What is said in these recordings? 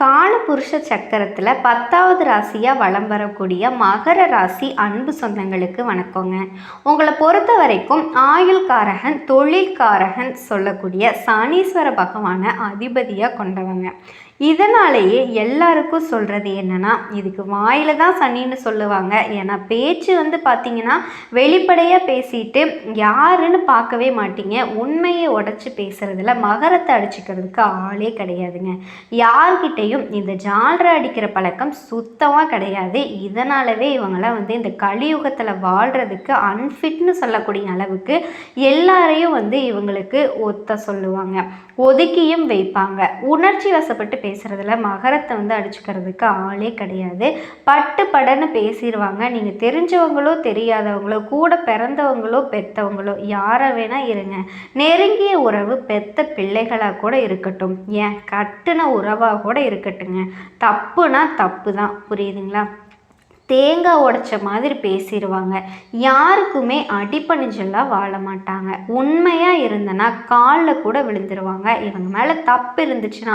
காலபுருஷ சக்கரத்தில் பத்தாவது ராசியாக வலம் வரக்கூடிய மகர ராசி அன்பு சொந்தங்களுக்கு வணக்கங்க. உங்களை பொறுத்த வரைக்கும் ஆயுள்காரகன் தொழில்காரகன் சொல்லக்கூடிய சனீஸ்வர பகவானை அதிபதியாக கொண்டவங்க. இதனாலேயே எல்லாருக்கும் சொல்கிறது என்னென்னா இதுக்கு வாயில் தான் சனின்னு சொல்லுவாங்க. ஏன்னா பேச்சு வந்து பார்த்தீங்கன்னா வெளிப்படையாக பேசிட்டு யாருன்னு பார்க்கவே மாட்டீங்க. உண்மையை உடச்சி பேசுகிறதுல மகரத்தை அடிச்சுக்கிறதுக்கு ஆளே கிடையாதுங்க. யார்கிட்டையும் இந்த ஜால்ரை அடிக்கிற பழக்கம் சுத்தமாக கிடையாது. இதனாலவே இவங்களாம் வந்து இந்த கலியுகத்தில் வாழ்கிறதுக்கு அன்ஃபிட்னு சொல்லக்கூடிய அளவுக்கு எல்லாரையும் வந்து இவங்களுக்கு ஒத்த சொல்லுவாங்க. ஒதுக்கியும் வைப்பாங்க. உணர்ச்சி வசப்பட்டு பேசுகிறதுல மகரத்தை வந்து அடிச்சுக்கிறதுக்கு ஆளே கிடையாது. பட்டு படன்னு பேசிடுவாங்க நீங்கள் தெரிஞ்சவங்களோ தெரியாதவங்களோ கூட பிறந்தவங்களோ பெத்தவங்களோ யாரை வேணால் இருங்க. நெருங்கிய உறவு பெத்த பிள்ளைகளாக கூட இருக்கட்டும். ஏன்? கட்டுன உறவாக கூட இருக்கட்டுங்க. தப்புனா தப்பு தான். புரியுதுங்களா? தேங்காய் உடைச்ச மாதிரி பேசிடுவாங்க யாருக்குமே அடிப்பணிஞ்செல்லாம் வாழ மாட்டாங்க. உண்மையாக இருந்தனா காலில் கூட விழுந்துருவாங்க. இவங்க மேலே தப்பு இருந்துச்சுன்னா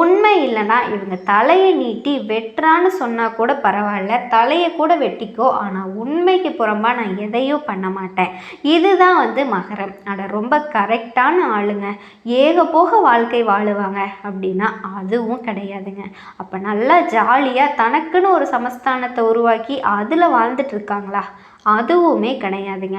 உண்மை இல்லைன்னா இவங்க தலையை நீட்டி வெட்டுறான்னு சொன்னால் கூட பரவாயில்ல. தலையை கூட வெட்டிக்கோ ஆனால் உண்மைக்கு புறம்பாக நான் எதையும் பண்ண மாட்டேன். இதுதான் வந்து மகரம். அட ரொம்ப கரெக்டான ஆளுங்க. ஏக போக வாழ்க்கை வாழுவாங்க அப்படின்னா அதுவும் கிடையாதுங்க. அப்போ நல்லா ஜாலியாக தனக்குன்னு ஒரு சமஸ்தானத்தை உருவாக்கி அதில் வாழ்ந்துட்டு இருக்காங்களா அதுவுமே கிடையாதுங்க.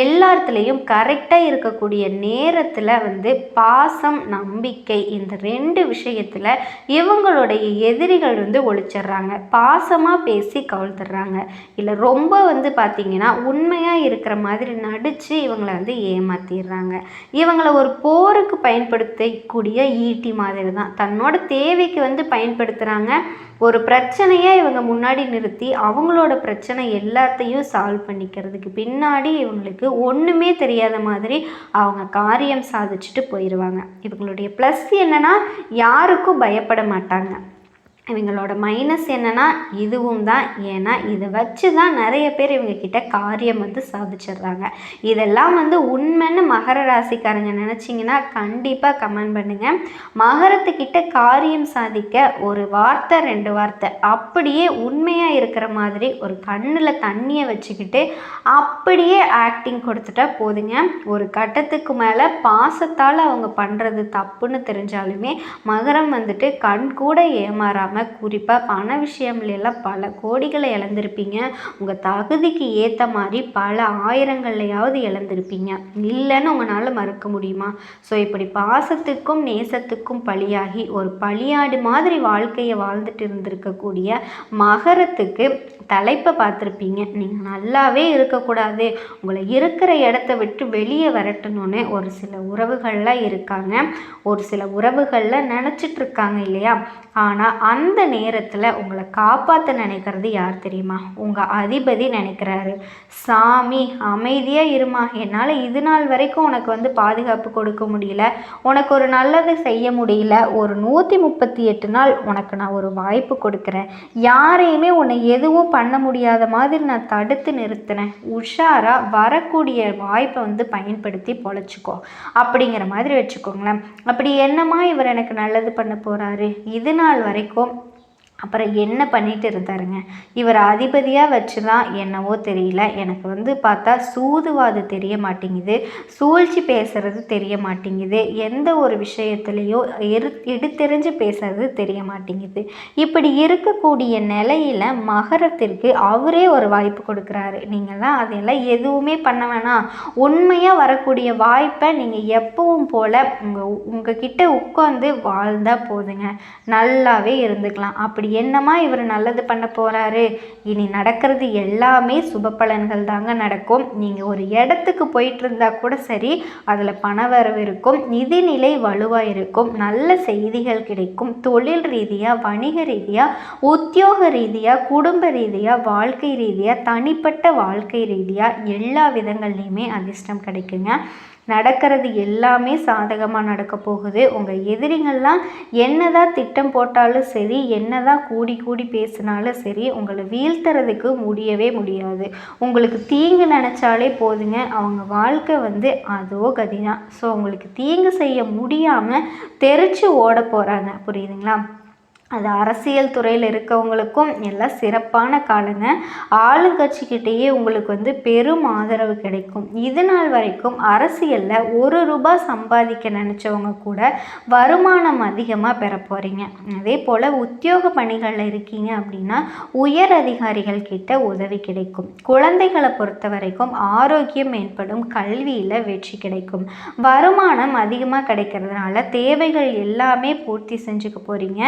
எல்லாத்துலேயும் கரெக்டாக இருக்கக்கூடிய நேரத்தில் வந்து பாசம் நம்பிக்கை இந்த ரெண்டு விஷயத்தில் இவங்களுடைய எதிரிகள் வந்து ஒழிச்சிடுறாங்க பாசமாக பேசி கவுழ்த்துடுறாங்க இல்லை ரொம்ப வந்து பார்த்திங்கன்னா உண்மையாக இருக்கிற மாதிரி நடித்து இவங்களை வந்து ஏமாற்றிடுறாங்க இவங்களை ஒரு போருக்கு பயன்படுத்தக்கூடிய ஈட்டி மாதிரி தான் தன்னோட தேவைக்கு வந்து பயன்படுத்துகிறாங்க ஒரு பிரச்சனையை இவங்க முன்னாடி நிறுத்தி அவங்களோட பிரச்சனை எல்லாத்தையும் சால்வ் பண்ணிக்கிறதுக்கு பின்னாடி இவங்களுக்கு ஒன்றுமே தெரியாத மாதிரி அவங்க காரியம் சாதிச்சுட்டு போயிடுவாங்க இவங்களுடைய ப்ளஸ் என்னன்னா யாருக்கும் பயப்பட மாட்டாங்க. இவங்களோட மைனஸ் என்னன்னா இதுவும் தான். ஏன்னா இதை வச்சு தான் நிறைய பேர் இவங்கக்கிட்ட காரியம் வந்து சாதிச்சிடுறாங்க. இதெல்லாம் வந்து உண்மைன்னு மகர ராசிக்காரங்க நினச்சிங்கன்னா கண்டிப்பாக கமெண்ட் பண்ணுங்கள் மகரத்துக்கிட்ட காரியம் சாதிக்க ஒரு வார்த்தை ரெண்டு வார்த்தை. அப்படியே உண்மையாக இருக்கிற மாதிரி ஒரு கண்ணில் தண்ணியை வச்சுக்கிட்டு அப்படியே ஆக்டிங் கொடுத்துட்டா போதுங்க. ஒரு கட்டத்துக்கு மேலே பாசத்தால் அவங்க பண்ணுறது தப்புன்னு தெரிஞ்சாலுமே மகரம் வந்துட்டு கண் கூட ஏமாறாமல் குறிப்பாக பண விஷயம்லாம் பல கோடிகளை இழந்திருப்பீங்க. உங்கள் தகுதிக்கு ஏற்ற மாதிரி பல ஆயிரங்கள்லையாவது இழந்திருப்பீங்க. இல்லைன்னு உங்களால் மறுக்க முடியுமா? ஸோ இப்படி பாசத்துக்கும் நேசத்துக்கும் பலியாகி ஒரு பலியாடு மாதிரி வாழ்க்கையை வாழ்ந்துட்டு இருந்திருக்கக்கூடிய மகரத்துக்கு தலைப்பை பார்த்துருப்பீங்க. நீங்கள் நல்லாவே இருக்கக்கூடாது. உங்களை இருக்கிற இடத்த விட்டு வெளியே விரட்டணும்னு ஒரு சில உறவுகள்லாம் இருக்காங்க. ஒரு சில உறவுகளில் நினச்சிட்டு இருக்காங்க இல்லையா? ஆனால் அந்த அந்த நேரத்தில் உங்களை காப்பாற்ற நினைக்கிறது யார் தெரியுமா? உங்கள் அதிபதி நினைக்கிறாரு. சாமி அமைதியாக இருமா. என்னால் இது நாள் வரைக்கும் உனக்கு வந்து பாதுகாப்பு கொடுக்க முடியல. உனக்கு ஒரு நல்லது செய்ய முடியல. ஒரு நூற்றி முப்பத்தி எட்டு நாள் உனக்கு நான் ஒரு வாய்ப்பு கொடுக்குறேன். யாரையுமே உன்னை எதுவும் பண்ண முடியாத மாதிரி நான் தடுத்து நிறுத்தினேன். உஷாராக வரக்கூடிய வாய்ப்பை வந்து பயன்படுத்தி பொழைச்சிக்கோ. அப்படிங்கிற மாதிரி வச்சுக்கோங்களேன். அப்படி என்னம்மா இவர் எனக்கு நல்லது பண்ண போகிறாரு இது நாள் வரைக்கும் அப்புறம் என்ன பண்ணிட்டு இருந்தாருங்க இவர் அதிபதியாக வச்சு தான் என்னவோ தெரியல. எனக்கு வந்து பார்த்தா சூதுவாது தெரிய மாட்டேங்குது. சூழ்ச்சி பேசுறது தெரிய மாட்டேங்குது. எந்த ஒரு விஷயத்துலேயோ எரு எடுத்தெறிஞ்சு பேசுறது தெரிய மாட்டேங்குது. இப்படி இருக்கக்கூடிய நிலையில் மகரத்திற்கு அவரே ஒரு வாய்ப்பு கொடுக்குறாரு. நீங்கள்லாம் அதெல்லாம் எதுவுமே பண்ண வேணாம். உண்மையாக வரக்கூடிய வாய்ப்பை நீங்கள் எப்பவும் போல் உங்கள் உங்ககிட்ட உட்காந்து வாழ்ந்தால் போதுங்க. நல்லாவே இருந்துக்கலாம். அப்படி என்னமா இவர் நல்லது பண்ண போகிறாரு இனி நடக்கிறது எல்லாமே சுப பலன்கள் தாங்க நடக்கும். நீங்கள் ஒரு இடத்துக்கு போயிட்டு இருந்தால் கூட சரி அதில் பணவரவு இருக்கும் நிதிநிலை வலுவாக இருக்கும் நல்ல செய்திகள் கிடைக்கும் தொழில் ரீதியாக வணிக ரீதியாக உத்தியோக ரீதியாக குடும்ப ரீதியாக வாழ்க்கை ரீதியாக தனிப்பட்ட வாழ்க்கை ரீதியாக எல்லா விதங்கள்லையுமே அதிர்ஷ்டம் கிடைக்குங்க. நடக்கிறது எல்லாமே சாதகமாக நடக்க போகுது. உங்கள் எதிரிங்கள்லாம் என்னதான் திட்டம் போட்டாலும் சரி என்ன தான் கூடி கூடி பேசினாலும் சரி உங்களை வீழ்த்துறதுக்கு முடியவே முடியாது. உங்களுக்கு தீங்கு நினச்சாலே போதுங்க. அவங்க வாழ்க்கை வந்து அதோ கதி தான் ஸோ உங்களுக்கு தீங்கு செய்ய முடியாமல் தெரிச்சு ஓட போகிறாங்க புரியுதுங்களா? அது அரசியல் துறையில் இருக்கவங்களுக்கும் எல்லாம் சிறப்பான காலங்க. ஆளுங்கட்சிக்கிட்டேயே உங்களுக்கு வந்து பெரும் ஆதரவு கிடைக்கும். இது நாள் வரைக்கும் அரசியலில் ஒரு ரூபாய் சம்பாதிக்க நினச்சவங்க கூட வருமானம் அதிகமாக பெற போகிறீங்க அதே போல் உத்தியோக பணிகளில் இருக்கீங்க அப்படின்னா உயர் அதிகாரிகள் கிட்ட உதவி கிடைக்கும். குழந்தைகளை பொறுத்த வரைக்கும் ஆரோக்கியம் மேம்படும் கல்வியில் வெற்றி கிடைக்கும். வருமானம் அதிகமாக கிடைக்கிறதுனால தேவைகள் எல்லாமே பூர்த்தி செஞ்சுக்க போகிறீங்க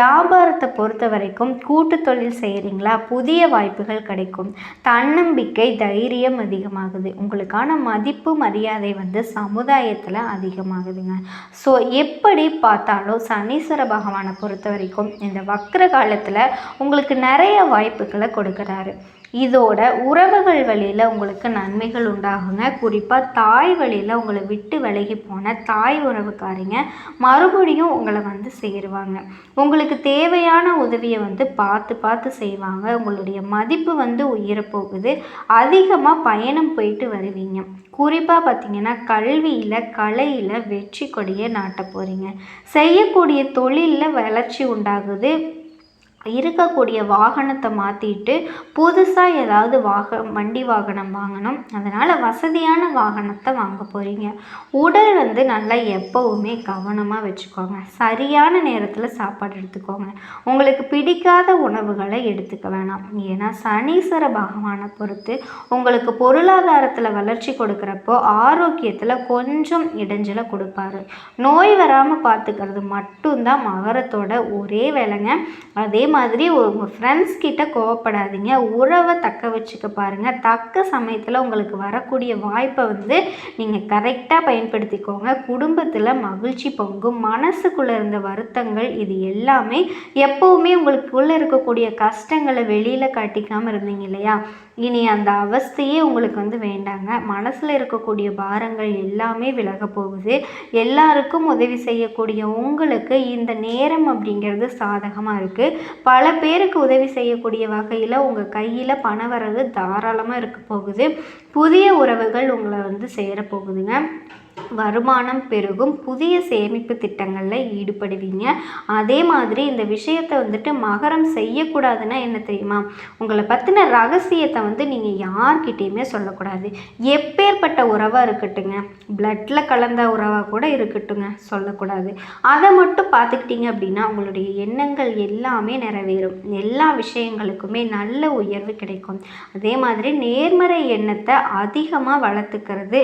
வியாபாரத்தை பொறுத்த வரைக்கும் கூட்டு தொழில் செய்கிறீங்களா புதிய வாய்ப்புகள் கிடைக்கும். தன்னம்பிக்கை தைரியம் அதிகமாகுது. உங்களுக்கான மதிப்பு மரியாதை வந்து சமுதாயத்தில் அதிகமாகுதுங்க. ஸோ எப்படி பார்த்தாலும் சனீஸ்வர பகவானை பொறுத்த வரைக்கும் இந்த வக்ர காலத்தில் உங்களுக்கு நிறைய வாய்ப்புகளை கொடுக்குறாரு. இதோட உறவுகள் வழியில் உங்களுக்கு நன்மைகள் உண்டாகுங்க. குறிப்பாக தாய் வழியில் உங்களை விட்டு விலகி போன தாய் உறவுக்காரிங்க மறுபடியும் உங்களை வந்து சேருவாங்க. உங்களுக்கு தேவையான உதவியை வந்து பார்த்து பார்த்து செய்வாங்க. உங்களுடைய மதிப்பு வந்து உயரப்போகுது. அதிகமாக பயணம் போயிட்டு வருவீங்க. குறிப்பாக பார்த்தீங்கன்னா கல்வியில் கலையில் வெற்றி கொடியை நாட்ட போகிறீங்க செய்யக்கூடிய தொழிலில் வளர்ச்சி உண்டாகுது. இருக்கக்கூடிய வாகனத்தை மாற்றிட்டு புதுசாக ஏதாவது வாக வண்டி வாகனம் வாங்கணும். அதனால் வசதியான வாகனத்தை வாங்க போகிறீங்க உடல் வந்து நல்லா எப்போவுமே கவனமாக வச்சுக்கோங்க. சரியான நேரத்தில் சாப்பாடு எடுத்துக்கோங்க. உங்களுக்கு பிடிக்காத உணவுகளை எடுத்துக்க வேணாம். ஏன்னா சனீஸ்வர பகவானை பொறுத்து உங்களுக்கு பொருளாதாரத்தில் வளர்ச்சி கொடுக்குறப்போ ஆரோக்கியத்தில் கொஞ்சம் இடைஞ்சலை கொடுப்பாரு. நோய் வராமல் பார்த்துக்கிறது மட்டும்தான் மகரத்தோட ஒரே வேலைங்க. அதே மாதிரி உங்கள் ஃப்ரெண்ட்ஸ் கிட்ட கோவப்படாதீங்க. உறவை தக்க வச்சுக்க பாருங்கள் தக்க சமயத்தில் உங்களுக்கு வரக்கூடிய வாய்ப்பை வந்து நீங்கள் கரெக்டாக பயன்படுத்திக்கோங்க. குடும்பத்தில் மகிழ்ச்சி பொங்கும். மனசுக்குள்ளே இருந்த வருத்தங்கள் இது எல்லாமே எப்போவுமே உங்களுக்குள்ளே இருக்கக்கூடிய கஷ்டங்களை வெளியில் காட்டிக்காமல் இருந்தீங்க இல்லையா? இனி அந்த அவஸ்தையே உங்களுக்கு வந்து வேண்டாங்க. மனசில் இருக்கக்கூடிய பாரங்கள் எல்லாமே விலக போகுது. எல்லாருக்கும் உதவி செய்யக்கூடிய உங்களுக்கு இந்த நேரம் அப்படிங்கிறது சாதகமாக இருக்குது பல பேருக்கு உதவி செய்யக்கூடிய வகையில் உங்கள் கையில் பணம் வர்றது தாராளமாக இருக்க போகுது. புதிய உறவுகள் உங்களை வந்து சேரப்போகுதுங்க வருமானம் பெருகும் புதிய சேமிப்பு திட்டங்களில் ஈடுபடுவீங்க. அதே மாதிரி இந்த விஷயத்தை வந்துட்டு மகரம் செய்யக்கூடாதுன்னா என்ன தெரியுமா? உங்களை பற்றின ரகசியத்தை வந்து நீங்கள் யார்கிட்டேயுமே சொல்லக்கூடாது. எப்பேற்பட்ட உறவாக இருக்கட்டுங்க பிளட்டில் கலந்த உறவாக கூட இருக்கட்டுங்க சொல்லக்கூடாது. அதை மட்டும் பார்த்துக்கிட்டீங்க அப்படின்னா உங்களுடைய எண்ணங்கள் எல்லாமே நிறைவேறும். எல்லா விஷயங்களுக்குமே நல்ல உயர்வு கிடைக்கும். அதே மாதிரி நேர்மறை எண்ணத்தை அதிகமாக வளர்த்துக்கிறது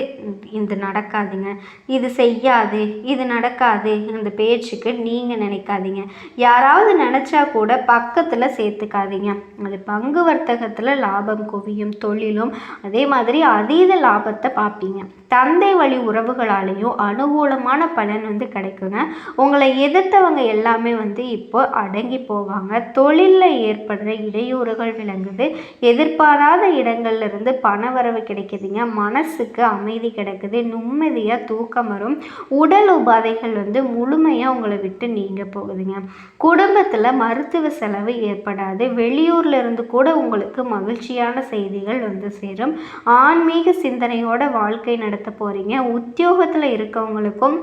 இது நடக்காதுங்க. இது செய்யாது இது நடக்காது இந்த பேச்சுக்கு நீங்கள் நினைக்காதீங்க. யாராவது நினச்சா கூட பக்கத்தில் சேர்த்துக்காதீங்க. அது பங்கு வர்த்தகத்தில் லாபம் குவியும் தொழிலும் அதே மாதிரி அதீத லாபத்தை பார்ப்பீங்க. தந்தை வழி உறவுகளாலேயும் அனுகூலமான பலன் வந்து கிடைக்குங்க. உங்களை எதிர்த்தவங்க எல்லாமே வந்து இப்போ அடங்கி போவாங்க. தொழிலில் ஏற்படுற இடையூறுகள் விளங்குது. எதிர்பாராத இடங்கள்லேருந்து பண வரவு கிடைக்குதுங்க. மனசுக்கு அமைதி கிடைக்குது. நிம்மதியாக தூக்கம் வரும். உடல் உபாதைகள் வந்து முழுமையாக உங்களை விட்டு நீங்க போகுதுங்க. குடும்பத்தில் மருத்துவ செலவு ஏற்படாது. வெளியூர்ல இருந்து கூட உங்களுக்கு மகிழ்ச்சியான செய்திகள் வந்து சேரும். ஆன்மீக சிந்தனையோட வாழ்க்கை நடத்த போகிறீங்க உத்தியோகத்தில் இருக்கவங்களுக்கும்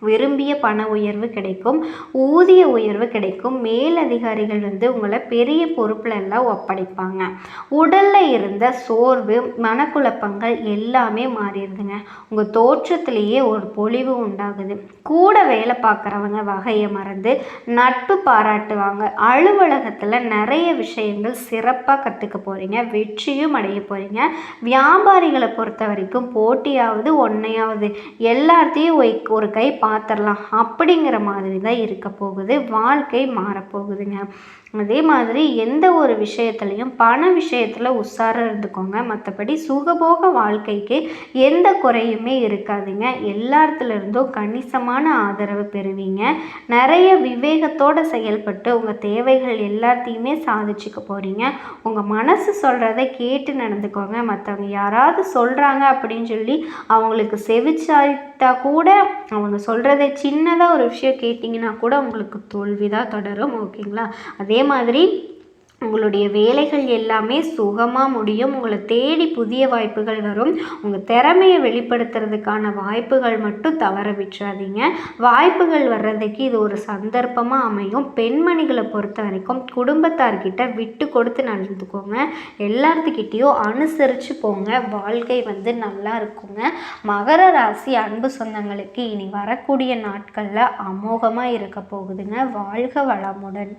விரும்பிய பண உயர்வு கிடைக்கும் ஊதிய உயர்வு கிடைக்கும். மேலதிகாரிகள் வந்து உங்களை பெரிய பொறுப்புல எல்லாம் ஒப்படைப்பாங்க. உடலில் இருந்த சோர்வு மனக்குழப்பங்கள் எல்லாமே மாறிடுதுங்க. உங்கள் தோற்றத்திலேயே ஒரு பொலிவு உண்டாகுது. கூட வேலை பார்க்குறவங்க வகையை மறந்து நட்பு பாராட்டுவாங்க. அலுவலகத்தில் நிறைய விஷயங்கள் சிறப்பாக கற்றுக்க போகிறீங்க வெற்றியும் அடைய போகிறீங்க வியாபாரிகளை பொறுத்த வரைக்கும் போட்டியாவது ஒன்றையாவது எல்லாத்தையும் ஒரு கை பார்த்துடலாம். அப்படிங்கிற மாதிரி தான் இருக்க போகுது. வாழ்க்கை மாறப்போகுதுங்க. அதே மாதிரி எந்த ஒரு விஷயத்துலையும் பண விஷயத்தில் உஷாராக இருந்துக்கோங்க. மற்றபடி சுகபோக வாழ்க்கைக்கு எந்த குறையுமே இருக்காதுங்க. எல்லாத்துலேருந்தும் கணிசமான ஆதரவு பெறுவீங்க. நிறைய விவேகத்தோடு செயல்பட்டு உங்கள் தேவைகள் எல்லாத்தையுமே சாதிச்சுக்க போகிறீங்க உங்கள் மனசு சொல்கிறத கேட்டு நடந்துக்கோங்க. மற்றவங்க யாராவது சொல்கிறாங்க அப்படின்னு சொல்லி அவங்களுக்கு செவிச்சாய்த்தா கூட அவங்க சொல்கிறத சின்னதாக ஒரு விஷயம் கேட்டிங்கன்னா கூட உங்களுக்கு தோல்வி தான் தொடரும். ஓகேங்களா? அதே அதே மாதிரி உங்களுடைய வேலைகள் எல்லாமே சுகமாக முடியும். உங்களை தேடி புதிய வாய்ப்புகள் வரும். உங்கள் திறமையை வெளிப்படுத்துறதுக்கான வாய்ப்புகள் மட்டும் தவற விட்டுறாதீங்க. வாய்ப்புகள் வர்றதுக்கு இது ஒரு சந்தர்ப்பமாக அமையும். பெண்மணிகளை பொறுத்த வரைக்கும் குடும்பத்தார்கிட்ட விட்டு கொடுத்து நடந்துக்கோங்க. எல்லாத்துக்கிட்டேயும் அனுசரித்து போங்க. வாழ்க்கை வந்து நல்லா இருக்குங்க. மகர ராசி அன்பு சொந்தங்களுக்கு இனி வரக்கூடிய நாட்களில் அமோகமாக இருக்க போகுதுங்க. வாழ்க வளமுடன்.